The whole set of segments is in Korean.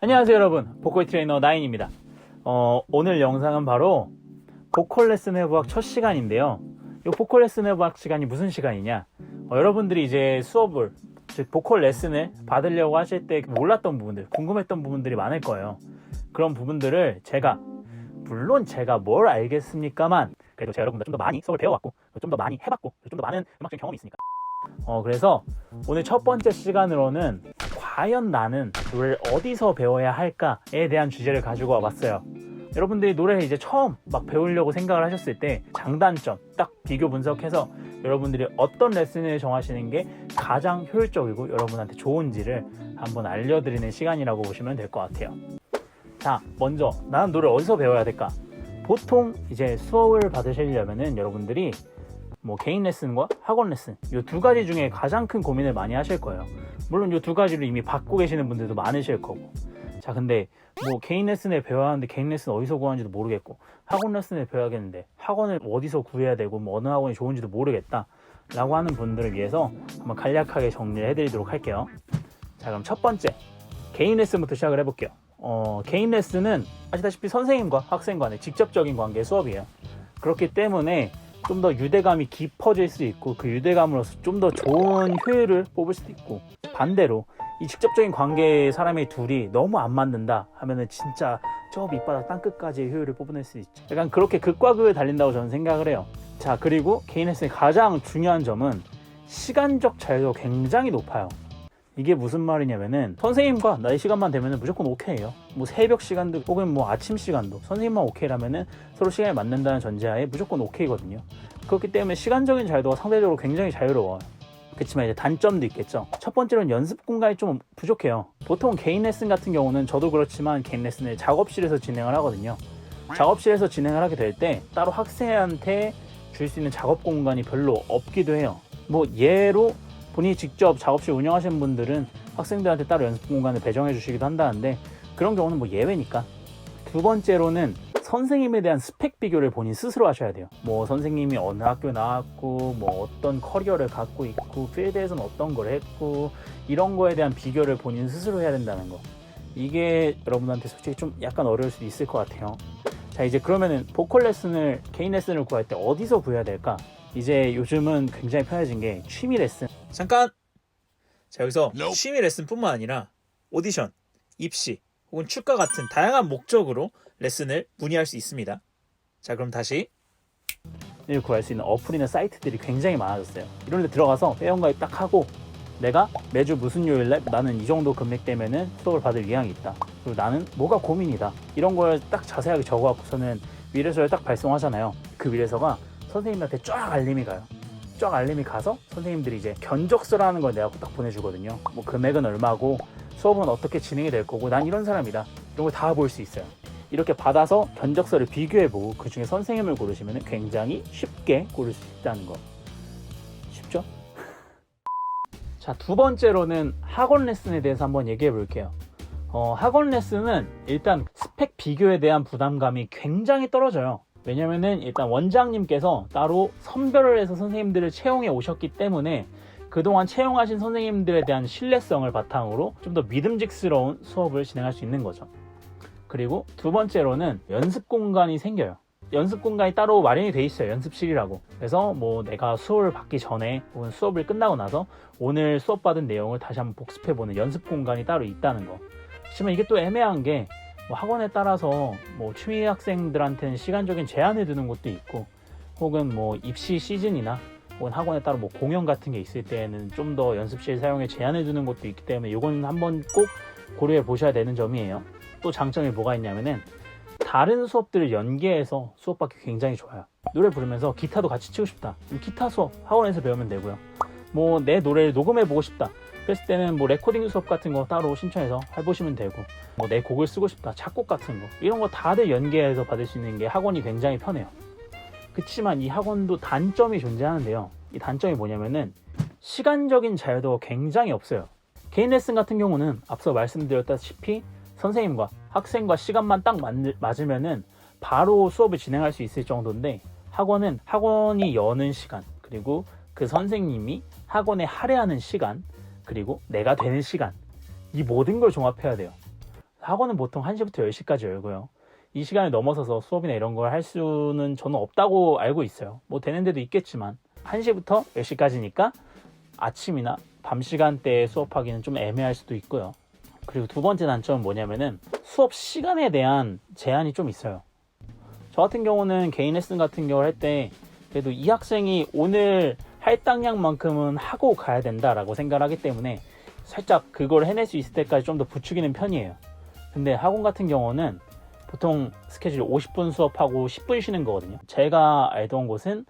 안녕하세요 여러분. 보컬 트레이너 나인입니다. 어, 오늘 영상은 바로 보컬 레슨 해부학 첫 시간인데요. 이 보컬 레슨 해부학 시간이 무슨 시간이냐? 어, 여러분들이 이제 수업을 즉 보컬 레슨을 받으려고 하실 때 몰랐던 부분들 궁금했던 부분들이 많을 거예요. 그런 부분들을 제가 물론 제가 뭘 알겠습니까만 그래도 제가 여러분들 좀 더 많이 수업을 배워왔고 좀 더 많이 해봤고 좀 더 많은 음악적인 경험이 있으니까 어 그래서 오늘 첫 번째 시간으로는 과연 나는 노래를 어디서 배워야 할까에 대한 주제를 가지고 와봤어요. 여러분들이 노래를 이제 처음 막 배우려고 생각을 하셨을 때 장단점 딱 비교 분석해서 여러분들이 어떤 레슨을 정하시는 게 가장 효율적이고 여러분한테 좋은지를 한번 알려드리는 시간이라고 보시면 될 것 같아요. 자, 먼저 나는 노래 어디서 배워야 될까? 보통 이제 수업을 받으시려면은 여러분들이 뭐 개인 레슨과 학원 레슨 이 두 가지 중에 가장 큰 고민을 많이 하실 거예요. 물론 이 두 가지를 이미 받고 계시는 분들도 많으실 거고. 자, 근데 뭐 개인 레슨을 배워야 하는데 개인 레슨 어디서 구하는지도 모르겠고 학원 레슨을 배워야겠는데 학원을 어디서 구해야 되고 뭐 어느 학원이 좋은지도 모르겠다. 라고 하는 분들을 위해서 한번 간략하게 정리를 해드리도록 할게요. 자, 그럼 첫 번째 개인 레슨부터 시작을 해볼게요. 어, 개인 레슨은 아시다시피 선생님과 학생 간의 직접적인 관계 수업이에요. 그렇기 때문에 좀 더 유대감이 깊어질 수 있고 그 유대감으로서 좀 더 좋은 효율을 뽑을 수도 있고 반대로 이 직접적인 관계의 사람의 둘이 너무 안 맞는다 하면은 진짜 저 밑바닥 땅끝까지 효율을 뽑아낼 수 있죠. 약간 그렇게 극과 극을 달린다고 저는 생각을 해요. 자 그리고 개인 레슨의 가장 중요한 점은 시간적 자유도가 굉장히 높아요. 이게 무슨 말이냐면은 선생님과 나의 시간만 되면은 무조건 오케이예요. 뭐 새벽 시간도 혹은 뭐 아침 시간도 선생님만 오케이라면은 서로 시간이 맞는다는 전제하에 무조건 오케이거든요. 그렇기 때문에 시간적인 자유도가 상대적으로 굉장히 자유로워요. 그렇지만 이제 단점도 있겠죠. 첫 번째로는 연습 공간이 좀 부족해요. 보통 개인 레슨 같은 경우는 저도 그렇지만 개인 레슨을 작업실에서 진행을 하거든요. 작업실에서 진행을 하게 될 때 따로 학생한테 줄 수 있는 작업 공간이 별로 없기도 해요. 뭐 예로 본인이 직접 작업실 운영하시는 분들은 학생들한테 따로 연습 공간을 배정해 주시기도 한다는데 그런 경우는 뭐 예외니까. 두 번째로는 선생님에 대한 스펙 비교를 본인 스스로 하셔야 돼요. 뭐 선생님이 어느 학교 나왔고 뭐 어떤 커리어를 갖고 있고 필드에서는 어떤 걸 했고 이런 거에 대한 비교를 본인 스스로 해야 된다는 거. 이게 여러분한테 솔직히 좀 약간 어려울 수도 있을 것 같아요. 자 이제 그러면은 보컬 레슨을 개인 레슨을 구할 때 어디서 구해야 될까? 이제 요즘은 굉장히 편해진 게 취미 레슨. 잠깐. 자 여기서 취미 레슨뿐만 아니라 오디션, 입시 혹은 축가 같은 다양한 목적으로 레슨을 문의할 수 있습니다. 자 그럼 다시 을 구할 수 있는 어플이나 사이트들이 굉장히 많아졌어요. 이런 데 들어가서 회원가입 딱 하고 내가 매주 무슨 요일날 나는 이 정도 금액 되면은 수업을 받을 의향이 있다. 그리고 나는 뭐가 고민이다. 이런 걸 딱 자세하게 적어갖고서는 위례서를 딱 발송하잖아요. 그 위례서가 선생님한테 쫙 알림이 가요. 쫙 알림이 가서 선생님들이 이제 견적서라는 걸 내가 딱 보내주거든요. 뭐 금액은 얼마고 수업은 어떻게 진행이 될 거고 난 이런 사람이다. 이런 걸 다 볼 수 있어요. 이렇게 받아서 견적서를 비교해보고 그 중에 선생님을 고르시면 굉장히 쉽게 고를 수 있다는 거. 쉽죠? 자, 두 번째로는 학원 레슨에 대해서 한번 얘기해 볼게요. 어, 학원 레슨은 일단 스펙 비교에 대한 부담감이 굉장히 떨어져요. 왜냐면은 일단 원장님께서 따로 선별을 해서 선생님들을 채용해 오셨기 때문에 그동안 채용하신 선생님들에 대한 신뢰성을 바탕으로 좀 더 믿음직스러운 수업을 진행할 수 있는 거죠. 그리고 두 번째로는 연습 공간이 생겨요. 연습 공간이 따로 마련이 돼 있어요. 연습실이라고. 그래서 뭐 내가 수업을 받기 전에 혹은 수업을 끝나고 나서 오늘 수업 받은 내용을 다시 한번 복습해 보는 연습 공간이 따로 있다는 거. 하지만 이게 또 애매한 게 뭐 학원에 따라서 뭐 취미 학생들한테는 시간적인 제한을 두는 것도 있고 혹은 뭐 입시 시즌이나 혹은 학원에 따로 뭐 공연 같은 게 있을 때에는 좀 더 연습실 사용에 제한을 두는 것도 있기 때문에 이건 한번 꼭 고려해 보셔야 되는 점이에요. 또 장점이 뭐가 있냐면은 다른 수업들을 연계해서 수업 받기 굉장히 좋아요. 노래 부르면서 기타도 같이 치고 싶다. 기타 수업 학원에서 배우면 되고요. 뭐 내 노래를 녹음해 보고 싶다. 그랬을 때는 뭐 레코딩 수업 같은 거 따로 신청해서 해보시면 되고 뭐 내 곡을 쓰고 싶다. 작곡 같은 거 이런 거 다들 연계해서 받을 수 있는 게 학원이 굉장히 편해요. 그치만 이 학원도 단점이 존재하는데요. 이 단점이 뭐냐면은 시간적인 자유도가 굉장히 없어요. 개인 레슨 같은 경우는 앞서 말씀드렸다시피 선생님과 학생과 시간만 딱 맞, 맞으면은 바로 수업을 진행할 수 있을 정도인데 학원은 학원이 여는 시간 그리고 그 선생님이 학원에 할애하는 시간 그리고 내가 되는 시간 이 모든 걸 종합해야 돼요. 학원은 보통 1시부터 10시까지 열고요. 이 시간을 넘어서서 수업이나 이런 걸 할 수는 저는 없다고 알고 있어요. 뭐 되는 데도 있겠지만 1시부터 10시까지니까 아침이나 밤 시간대에 수업하기는 좀 애매할 수도 있고요. 그리고 두 번째 단점은 뭐냐면은 수업 시간에 대한 제한이 좀 있어요. 저 같은 경우는 개인 레슨 같은 경우를 할 때 그래도 이 학생이 오늘 할당량만큼은 하고 가야 된다라고 생각을 하기 때문에 살짝 그걸 해낼 수 있을 때까지 좀 더 부추기는 편이에요. 근데 학원 같은 경우는 보통 스케줄 50분 수업하고 10분 쉬는 거거든요. 제가 알던 곳은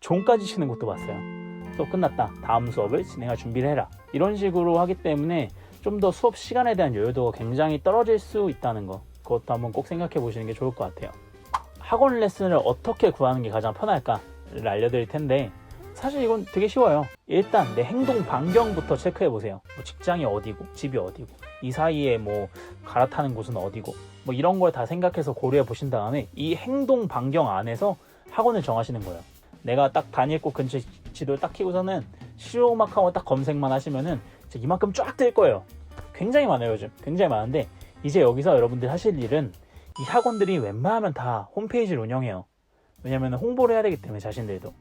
종까지 쉬는 곳도 봤어요. 수업 끝났다. 다음 수업을 진행할 준비를 해라. 이런 식으로 하기 때문에 좀 더 수업 시간에 대한 여유도가 굉장히 떨어질 수 있다는 거. 그것도 한번 꼭 생각해 보시는 게 좋을 것 같아요. 학원 레슨을 어떻게 구하는 게 가장 편할까를 알려드릴 텐데 사실 이건 되게 쉬워요. 일단 내 행동 반경부터 체크해 보세요. 뭐 직장이 어디고, 집이 어디고, 이 사이에 뭐 갈아타는 곳은 어디고, 뭐 이런 걸 다 생각해서 고려해 보신 다음에 이 행동 반경 안에서 학원을 정하시는 거예요. 내가 딱 다닐 곳 근처 지도를 딱 키고서는 실용음악 학원 딱 검색만 하시면은 이만큼 쫙 뜰 거예요. 굉장히 많아요, 요즘. 굉장히 많은데 이제 여기서 여러분들 하실 일은 이 학원들이 웬만하면 다 홈페이지를 운영해요. 왜냐면 홍보를 해야 되기 때문에 자신들도.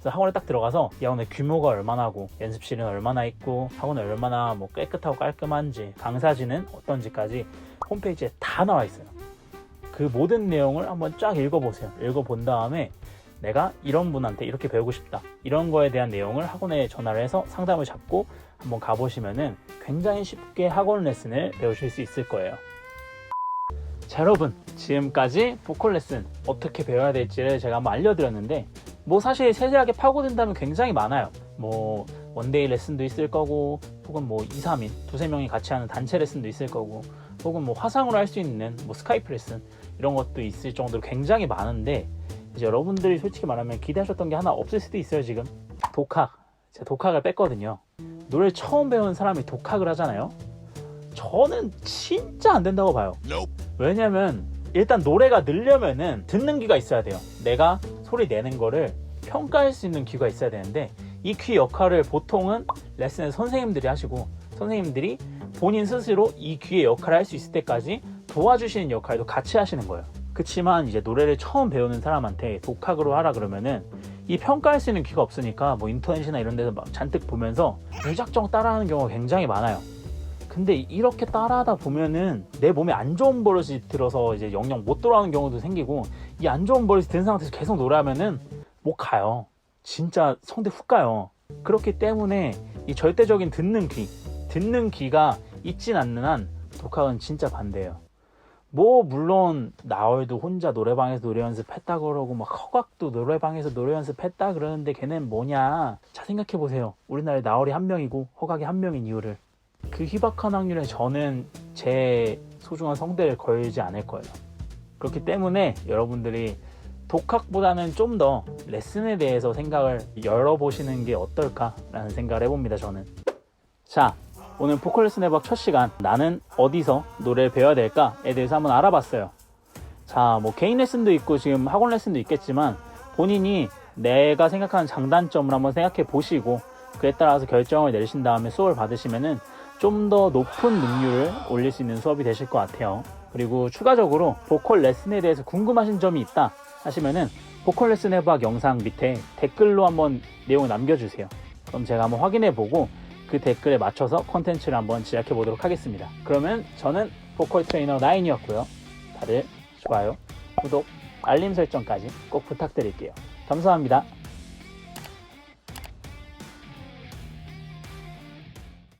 그래서 학원에 딱 들어가서 이 학원의 규모가 얼마나 하고 연습실은 얼마나 있고 학원은 얼마나 뭐 깨끗하고 깔끔한지 강사진은 어떤지까지 홈페이지에 다 나와 있어요. 그 모든 내용을 한번 쫙 읽어보세요. 읽어본 다음에 내가 이런 분한테 이렇게 배우고 싶다. 이런 거에 대한 내용을 학원에 전화를 해서 상담을 잡고 한번 가보시면은 굉장히 쉽게 학원 레슨을 배우실 수 있을 거예요. 자, 여러분. 지금까지 보컬 레슨 어떻게 배워야 될지를 제가 한번 알려드렸는데, 뭐 사실 세세하게 파고든다면 굉장히 많아요. 뭐, 원데이 레슨도 있을 거고, 혹은 뭐 2, 3인, 두세 명이 같이 하는 단체 레슨도 있을 거고, 혹은 뭐 화상으로 할 수 있는 뭐 스카이프 레슨, 이런 것도 있을 정도로 굉장히 많은데, 이제 여러분들이 솔직히 말하면 기대하셨던 게 하나 없을 수도 있어요, 지금. 독학. 제가 독학을 뺐거든요. 노래를 처음 배운 사람이 독학을 하잖아요. 저는 진짜 안 된다고 봐요. 왜냐면 일단 노래가 늘려면은 듣는 귀가 있어야 돼요. 내가 소리 내는 거를 평가할 수 있는 귀가 있어야 되는데 이 귀 역할을 보통은 레슨을 선생님들이 하시고 선생님들이 본인 스스로 이 귀의 역할을 할 수 있을 때까지 도와주시는 역할도 같이 하시는 거예요. 그치만 이제 노래를 처음 배우는 사람한테 독학으로 하라 그러면은 이 평가할 수 있는 귀가 없으니까 뭐 인터넷이나 이런 데서 막 잔뜩 보면서 무작정 따라하는 경우가 굉장히 많아요. 근데 이렇게 따라하다 보면은 내 몸에 안 좋은 버릇이 들어서 이제 영영 못 돌아오는 경우도 생기고 이 안 좋은 버릇이 든 상태에서 계속 노래하면은 못 가요. 진짜 성대 훅 가요. 그렇기 때문에 이 절대적인 듣는 귀, 듣는 귀가 있진 않는 한 독학은 진짜 반대예요. 뭐 물론 나얼도 혼자 노래방에서 노래 연습했다 그러고 막 허각도 노래방에서 노래 연습했다 그러는데 걔는 뭐냐 자 생각해 보세요 우리나라에 나얼이 한 명이고 허각이 한 명인 이유를 그 희박한 확률에 저는 제 소중한 성대를 걸지 않을 거예요. 그렇기 때문에 여러분들이 독학보다는 좀 더 레슨에 대해서 생각을 열어보시는 게 어떨까라는 생각을 해봅니다 저는. 자 오늘 보컬 레슨 해박 첫 시간. 나는 어디서 노래를 배워야 될까에 대해서 한번 알아봤어요. 자, 뭐 개인 레슨도 있고 지금 학원 레슨도 있겠지만 본인이 내가 생각하는 장단점을 한번 생각해 보시고 그에 따라서 결정을 내리신 다음에 수업을 받으시면은 좀 더 높은 능률을 올릴 수 있는 수업이 되실 것 같아요. 그리고 추가적으로 보컬 레슨에 대해서 궁금하신 점이 있다 하시면은 보컬 레슨 해박 영상 밑에 댓글로 한번 내용을 남겨주세요. 그럼 제가 한번 확인해 보고 그 댓글에 맞춰서 콘텐츠를 한번 제작해 보도록 하겠습니다. 그러면 저는 보컬 트레이너 9이었고요. 다들 좋아요, 구독, 알림 설정까지 꼭 부탁드릴게요. 감사합니다.